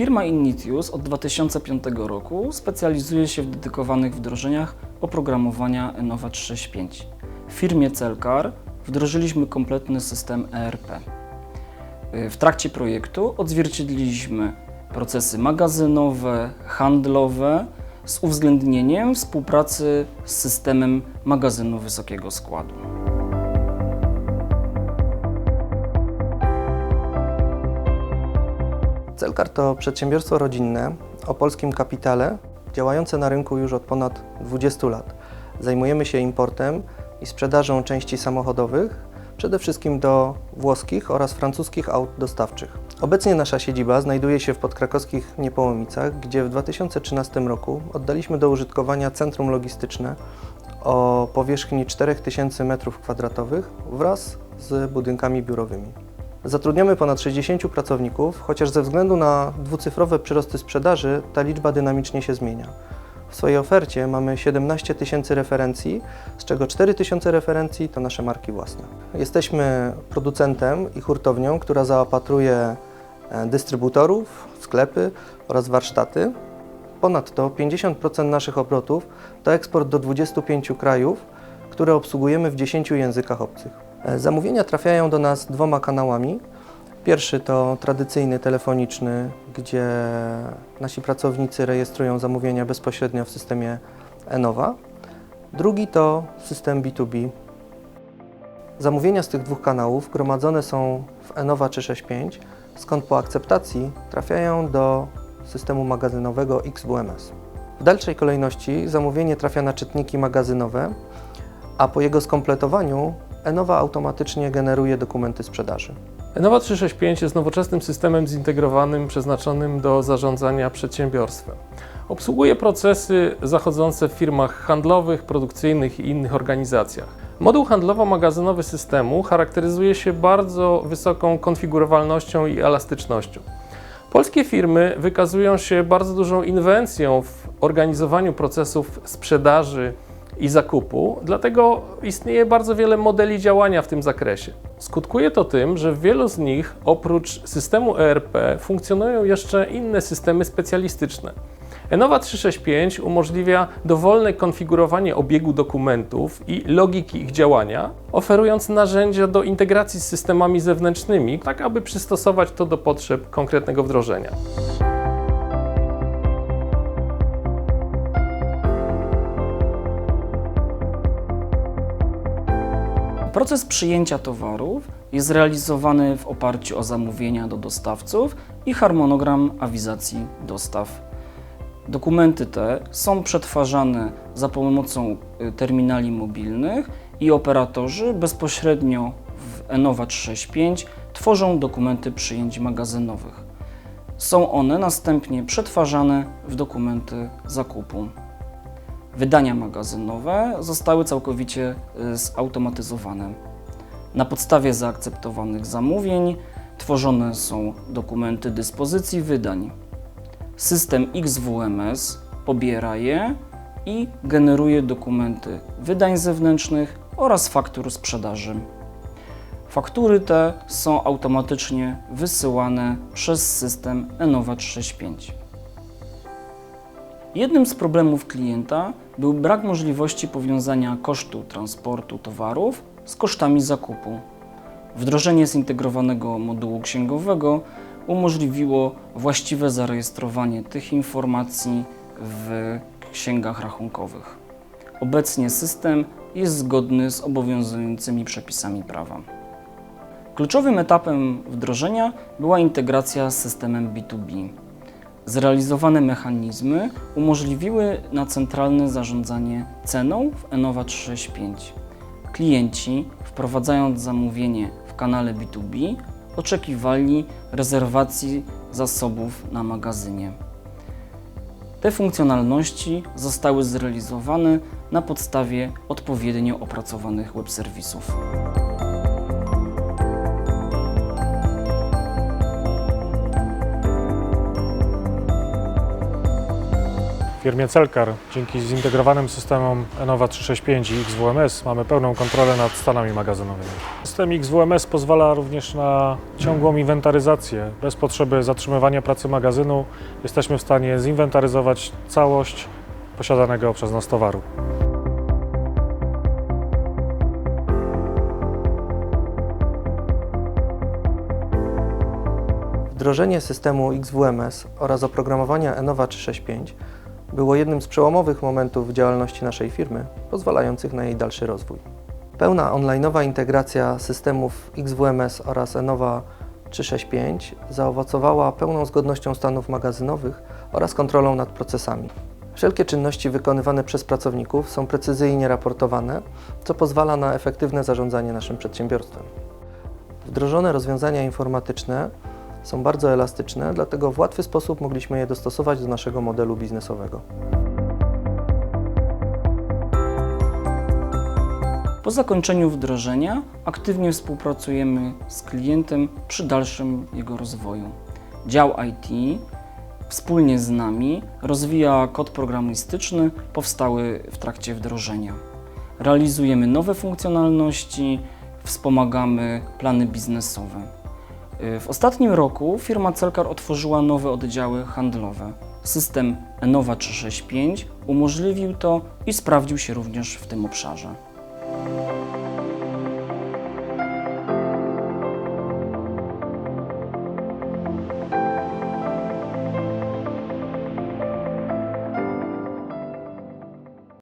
Firma Innitius od 2005 roku specjalizuje się w dedykowanych wdrożeniach oprogramowania Enova 365. W firmie Celcar wdrożyliśmy kompletny system ERP. W trakcie projektu odzwierciedliliśmy procesy magazynowe, handlowe z uwzględnieniem współpracy z systemem magazynu wysokiego składu. Celkar to przedsiębiorstwo rodzinne o polskim kapitale, działające na rynku już od ponad 20 lat. Zajmujemy się importem i sprzedażą części samochodowych, przede wszystkim do włoskich oraz francuskich aut dostawczych. Obecnie nasza siedziba znajduje się w podkrakowskich Niepołomicach, gdzie w 2013 roku oddaliśmy do użytkowania centrum logistyczne o powierzchni 4000 m2 wraz z budynkami biurowymi. Zatrudniamy ponad 60 pracowników, chociaż ze względu na dwucyfrowe przyrosty sprzedaży ta liczba dynamicznie się zmienia. W swojej ofercie mamy 17 tysięcy referencji, z czego 4 tysiące referencji to nasze marki własne. Jesteśmy producentem i hurtownią, która zaopatruje e, dystrybutorów, sklepy oraz warsztaty. Ponadto 50% naszych obrotów to eksport do 25 krajów, które obsługujemy w 10 językach obcych. E, Zamówienia trafiają do nas dwoma kanałami. Pierwszy to tradycyjny telefoniczny, gdzie nasi pracownicy rejestrują zamówienia bezpośrednio w systemie Enova. Drugi to system B2B. Zamówienia z tych dwóch kanałów gromadzone są w Enova 365, skąd po akceptacji trafiają do systemu magazynowego XWMS. W dalszej kolejności zamówienie trafia na czytniki magazynowe, a po jego skompletowaniu Enova automatycznie generuje dokumenty sprzedaży. Enova 365 jest nowoczesnym systemem zintegrowanym przeznaczonym do zarządzania przedsiębiorstwem. Obsługuje procesy zachodzące w firmach handlowych, produkcyjnych i innych organizacjach. Moduł handlowo-magazynowy systemu charakteryzuje się bardzo wysoką konfigurowalnością i elastycznością. Polskie firmy wykazują się bardzo dużą inwencją w organizowaniu procesów sprzedaży i zakupu, dlatego istnieje bardzo wiele modeli działania w tym zakresie. Skutkuje to tym, że w wielu z nich oprócz systemu ERP funkcjonują jeszcze inne systemy specjalistyczne. Enova 365 umożliwia dowolne konfigurowanie obiegu dokumentów i logiki ich działania, oferując narzędzia do integracji z systemami zewnętrznymi, tak aby przystosować to do potrzeb konkretnego wdrożenia. Proces przyjęcia towarów jest realizowany w oparciu o zamówienia do dostawców i harmonogram awizacji dostaw. Dokumenty te są przetwarzane za pomocą y, terminali mobilnych i operatorzy bezpośrednio w Enova 365 tworzą dokumenty przyjęć magazynowych. Są one następnie przetwarzane w dokumenty zakupu. Wydania magazynowe zostały całkowicie y, zautomatyzowane. Na podstawie zaakceptowanych zamówień tworzone są dokumenty dyspozycji wydań. System XWMS pobiera je i generuje dokumenty wydań zewnętrznych oraz faktur sprzedaży. Faktury te są automatycznie wysyłane przez system Enova 365. Jednym z problemów klienta był brak możliwości powiązania kosztu transportu towarów z kosztami zakupu. Wdrożenie zintegrowanego modułu księgowego umożliwiło właściwe zarejestrowanie tych informacji w księgach rachunkowych. Obecnie system jest zgodny z obowiązującymi przepisami prawa. Kluczowym etapem wdrożenia była integracja z systemem B2B. Zrealizowane mechanizmy umożliwiły na centralne zarządzanie ceną w Enova 365. Klienci, wprowadzając zamówienie w kanale B2B, oczekiwali rezerwacji zasobów na magazynie. Te funkcjonalności zostały zrealizowane na podstawie odpowiednio opracowanych web serwisów. Firmie Celkar dzięki zintegrowanym systemom Enova 365 i XWMS mamy pełną kontrolę nad stanami magazynowymi. System XWMS pozwala również na ciągłą inwentaryzację. Bez potrzeby zatrzymywania pracy magazynu jesteśmy w stanie zinwentaryzować całość posiadanego przez nas towaru. Wdrożenie systemu XWMS oraz oprogramowania Enova 365 było jednym z przełomowych momentów w działalności naszej firmy, pozwalających na jej dalszy rozwój. Pełna onlineowa integracja systemów XWMS oraz Enova 365 zaowocowała pełną zgodnością stanów magazynowych oraz kontrolą nad procesami. Wszelkie czynności wykonywane przez pracowników są precyzyjnie raportowane, co pozwala na efektywne zarządzanie naszym przedsiębiorstwem. Wdrożone rozwiązania informatyczne są bardzo elastyczne, dlatego w łatwy sposób mogliśmy je dostosować do naszego modelu biznesowego. Po zakończeniu wdrożenia aktywnie współpracujemy z klientem przy dalszym jego rozwoju. Dział IT wspólnie z nami rozwija kod programistyczny powstały w trakcie wdrożenia. Realizujemy nowe funkcjonalności, wspomagamy plany biznesowe. W ostatnim roku firma Celkar otworzyła nowe oddziały handlowe. System Enova 365 umożliwił to i sprawdził się również w tym obszarze.